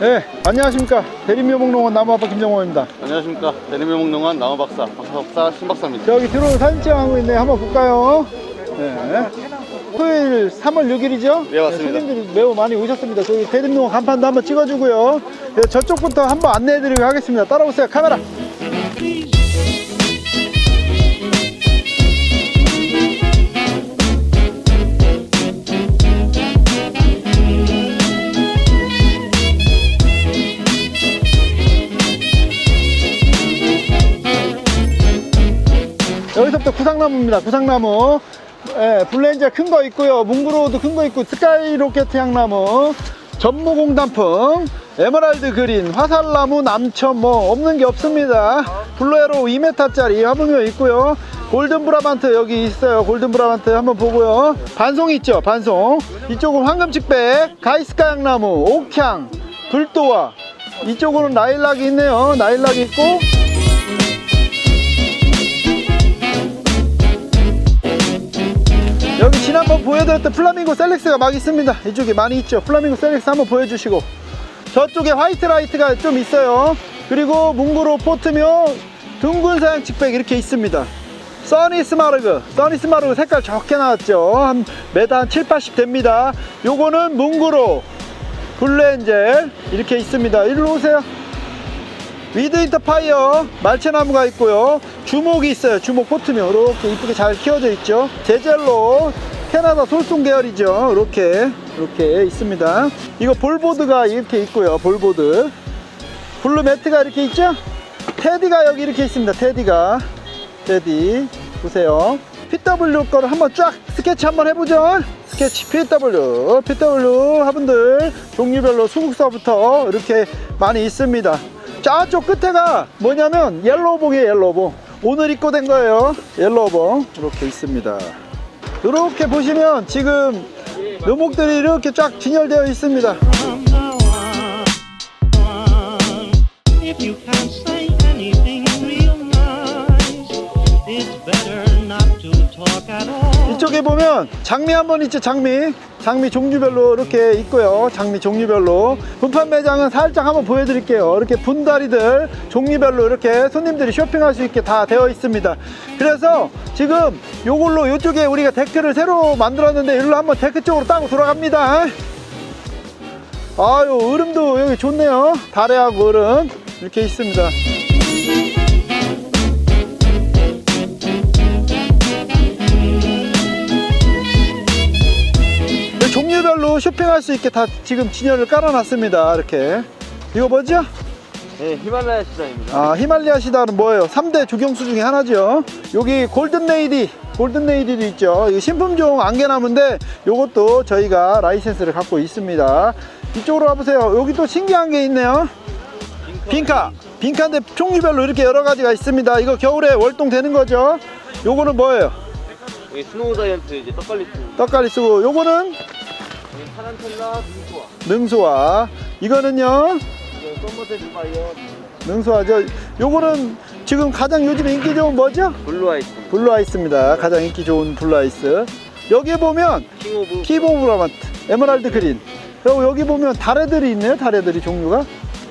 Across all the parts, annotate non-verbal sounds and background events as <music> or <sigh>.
네, 안녕하십니까. 대림묘목농원 나무아빠 김정호입니다. 안녕하십니까 대림명농원 나무박사 박사박사 신박사입니다 저기 들어오는 사진 촬영하고 있네. 한번 볼까요? 네. 토요일 3월 6일이죠? 네, 맞습니다. 손님들이 매우 많이 오셨습니다. 저기 대림농원 간판도 한번 찍어주고요. 네, 저쪽부터 한번 안내해드리고 하겠습니다. 따라오세요. 카메라. 여기서부터 구상나무입니다. 구상나무. 예, 블렌저 큰거 있고요. 뭉그로우도 큰거 있고, 스카이 로켓 향나무, 전무공 단풍, 에메랄드 그린, 화살나무, 남천 뭐 없는 게 없습니다. 블루에로 2m짜리 화분묘 있고요. 골든 브라반트 여기 있어요. 골든 브라반트 한번 보고요. 반송 있죠. 반송. 이쪽은 황금칙백, 가이스카 향나무, 옥향, 불도화. 이쪽으로는 나일락이 있네요. 나일락이 있고. 지난번 보여드렸던 플라밍고 셀렉스가 막 있습니다. 이쪽에 많이 있죠. 플라밍고 셀렉스 한번 보여주시고. 저쪽에 화이트 라이트가 좀 있어요. 그리고 뭉그로 포트며 둥근 사양 칙백 이렇게 있습니다. 써니스마르그, 써니스마르그 색깔 좋게 나왔죠. 한 메다 한 7, 80 됩니다. 요거는 뭉그로, 블루엔젤 이렇게 있습니다. 일로 오세요. 위드 인터파이어 말채나무가 있고요 주목이 있어요 주목 포트며 이렇게 이쁘게 잘 키워져 있죠 제젤로 캐나다 솔송 계열이죠. 이렇게 이렇게 있습니다. 이거 볼보드가 이렇게 있고요 볼보드. 블루 매트가 이렇게 있죠? 테디가 여기 이렇게 있습니다 테디가. 테디 보세요. PW 거를 한번 쫙 스케치 한번 해보죠. 스케치 PW PW 화분들 종류별로 수국사부터 이렇게 많이 있습니다. 저쪽 끝에가 뭐냐면 옐로우봉이에요 옐로우봉. 오늘 입고 된 거예요. 옐로우봉. 이렇게 있습니다 이렇게 보시면 지금 묘목들이 이렇게 쫙 진열되어 있습니다 이쪽에 보면 장미 한번 있죠 장미. 장미 종류별로 이렇게 있고요. 장미 종류별로. 분판 매장은 살짝 한번 보여드릴게요. 이렇게 분다리들 종류별로 이렇게 손님들이 쇼핑할 수 있게 다 되어 있습니다. 그래서 지금 요걸로 이쪽에 우리가 데크를 새로 만들었는데 일로 한번 데크 쪽으로 따고 돌아갑니다. 아유 얼음도 여기 좋네요. 다래하고 얼음. 이렇게 있습니다 쇼핑할 수 있게 다 지금 진열을 깔아놨습니다. 이렇게. 이거 뭐죠? 네 히말라야 시장입니다 아, 히말리아 시다는 뭐예요? 3대 조경수 중에 하나죠. 여기 골든 레이디, 골든 레이디도 있죠. 이거 신품종 안개나무인데 이것도 저희가 라이센스를 갖고 있습니다. 이쪽으로 와보세요. 여기 또 신기한 게 있네요. 빈카. 빈카인데 종류별로 이렇게 여러 가지가 있습니다. 이거 겨울에 월동되는 거죠. 요거는 뭐예요? 여기 스노우 자이언트 이제 떡갈리트 떡갈리 쓰고 요거는 타란텔라 민수아 능수화. 이거는요. 이거 썸머테드 파이어 능수하죠. 요거는 지금 가장 요즘 인기 좋은 뭐죠? 블루 아이스 블루 아이스입니다. 가장 인기 좋은 블루 아이스. 여기 보면 킹 오브 키보브 라마트, 에메랄드 그린. 그리고 여기 보면 다래들이 있네요. 다래들이 종류가.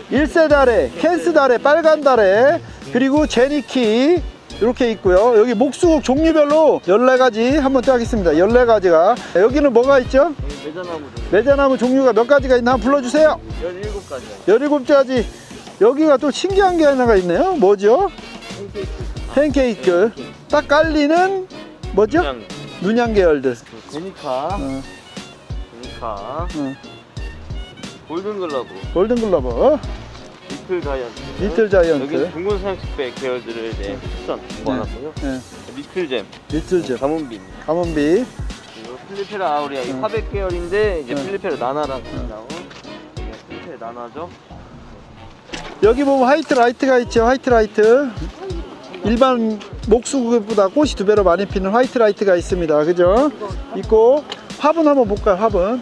일세 다래, 캔스 다래, 빨간 다래, 그리고 제니키 이렇게 있고요. 여기 목수국 종류별로 14가지 한번 쫙 있습니다. 14가지가. 여기는 뭐가 있죠? 여기 메자나무 등 매자나무 종류가 몇 가지가 있나 한번 불러주세요. 17가지 17가지. 여기가 또 신기한 게 하나가 있네요. 뭐죠? 팬케이크. 딱 깔리는 뭐죠? 그냥 눈양 계열들. 제니카. 어, 제니카. 어. 골든글러브. 골든글러버, 리틀 자이언트. 리틀 자이언트, 여기는 둥근 사양식백 계열들을 이제 추천 모아놨고요. 예, 리틀잼. 리틀즈, 가문빈 가문비, 그리고 필리페라 아우리아 이 응. 화백 계열인데 이제 응. 필리페라 나나라고 나온 이게 필리페라 나나죠 여기 보면 화이트 라이트가 있죠. 화이트 라이트. 일반 목수국보다 꽃이 두 배로 많이 피는 화이트 라이트가 있습니다. 그죠? 있고 화분 한번 볼까요? 화분.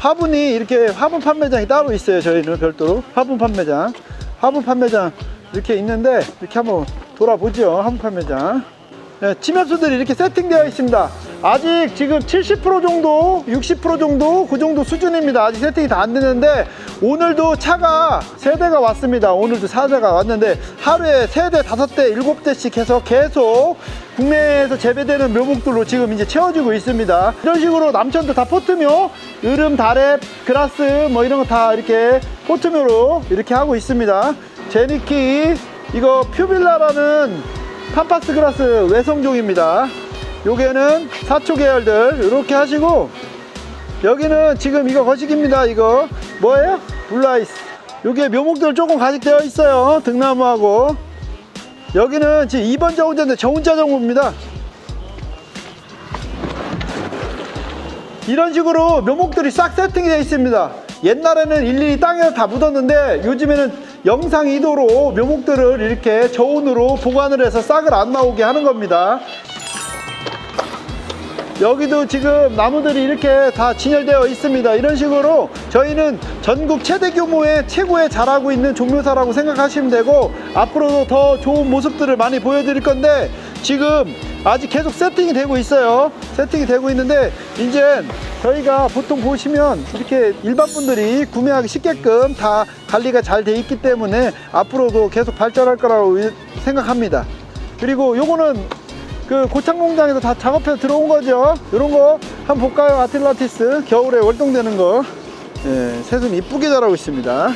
화분이 이렇게 화분 판매장이 따로 있어요. 저희는 별도로 화분 판매장. 화분 판매장 이렇게 있는데 이렇게 한번 돌아보죠. 화분 판매장. 네, 침엽수들이 이렇게 세팅되어 있습니다. 아직 지금 70% 정도, 60% 정도 그 정도 수준입니다. 아직 세팅이 다 안 되는데 오늘도 차가 세 대가 왔습니다. 오늘도 사 대가 왔는데 하루에 세 대, 다섯 대, 일곱 대씩 해서 계속 국내에서 재배되는 묘목들로 지금 이제 채워지고 있습니다. 이런 식으로 남천도 다 포트묘, 으름, 다랩, 그라스 뭐 이런 거 다 이렇게 포트묘로 이렇게 하고 있습니다. 제니키 이거 퓨빌라라는 팜파스 그라스 외성종입니다. 요게는 사초 계열들 이렇게 하시고 여기는 지금 이거 거식입니다. 이거 뭐예요? 블라이스. 요게 묘목들 조금 가식되어 있어요. 등나무하고 여기는 지금 2번 정자인데 저 혼자 정보입니다. 이런 식으로 묘목들이 싹 세팅이 되어 있습니다. 옛날에는 일일이 땅에 다 묻었는데 요즘에는 영상 2도로 묘목들을 이렇게 저온으로 보관을 해서 싹을 안 나오게 하는 겁니다. 여기도 지금 나무들이 이렇게 다 진열되어 있습니다. 이런 식으로 저희는 전국 최대 규모의 최고의 잘하고 있는 종묘사라고 생각하시면 되고 앞으로도 더 좋은 모습들을 많이 보여드릴 건데 지금 아직 계속 세팅이 되고 있어요. 세팅이 되고 있는데 이제 저희가 보통 보시면 이렇게 일반 분들이 구매하기 쉽게끔 다 관리가 잘 돼 있기 때문에 앞으로도 계속 발전할 거라고 생각합니다. 그리고 요거는 그 고창 공장에서 다 작업해서 들어온 거죠. 이런 거 한번 볼까요? 아틀란티스 겨울에 월동되는 거. 예, 새순 이쁘게 자라고 있습니다.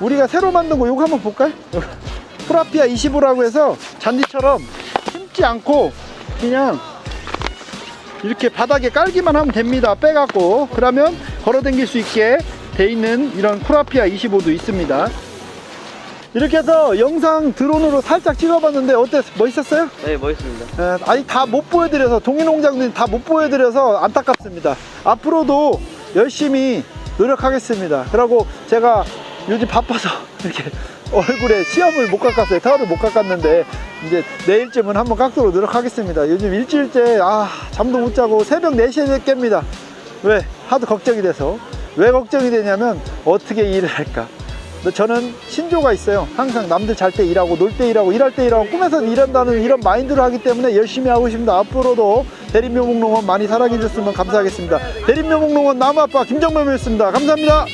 우리가 새로 만든 거 이거 한번 볼까요? <laughs> 프라피아 25라고 해서 잔디처럼 힘지 않고 그냥 이렇게 바닥에 깔기만 하면 됩니다. 빼갖고 그러면 걸어 다닐 수 있게 돼 있는 이런 프라피아 25도 있습니다. 이렇게 해서 영상 드론으로 살짝 찍어봤는데 어땠 멋있었어요? 네, 멋있습니다. 에, 아니 다 못 보여드려서 동인농장들이 다못 보여드려서 안타깝습니다. 앞으로도 열심히 노력하겠습니다. 그리고 제가 요즘 바빠서 <laughs> 이렇게 얼굴에 시험을 못 깎았어요. 타월을 못 깎았는데 이제 내일쯤은 한번 깎도록 노력하겠습니다. 요즘 일주일째 아 잠도 못 자고 새벽 4시에 깹니다. 왜? 하도 걱정이 돼서 왜 걱정이 되냐면 어떻게 일을 할까? 저는 신조가 있어요. 항상 남들 잘 때 일하고 놀 때 일하고 일할 때 일하고 꿈에서 일한다는 이런 마인드를 하기 때문에 열심히 하고 있습니다. 앞으로도 대림묘목농원 많이 사랑해 주셨으면 감사하겠습니다. 대림묘목농원 나무아빠 김정범이었습니다. 감사합니다.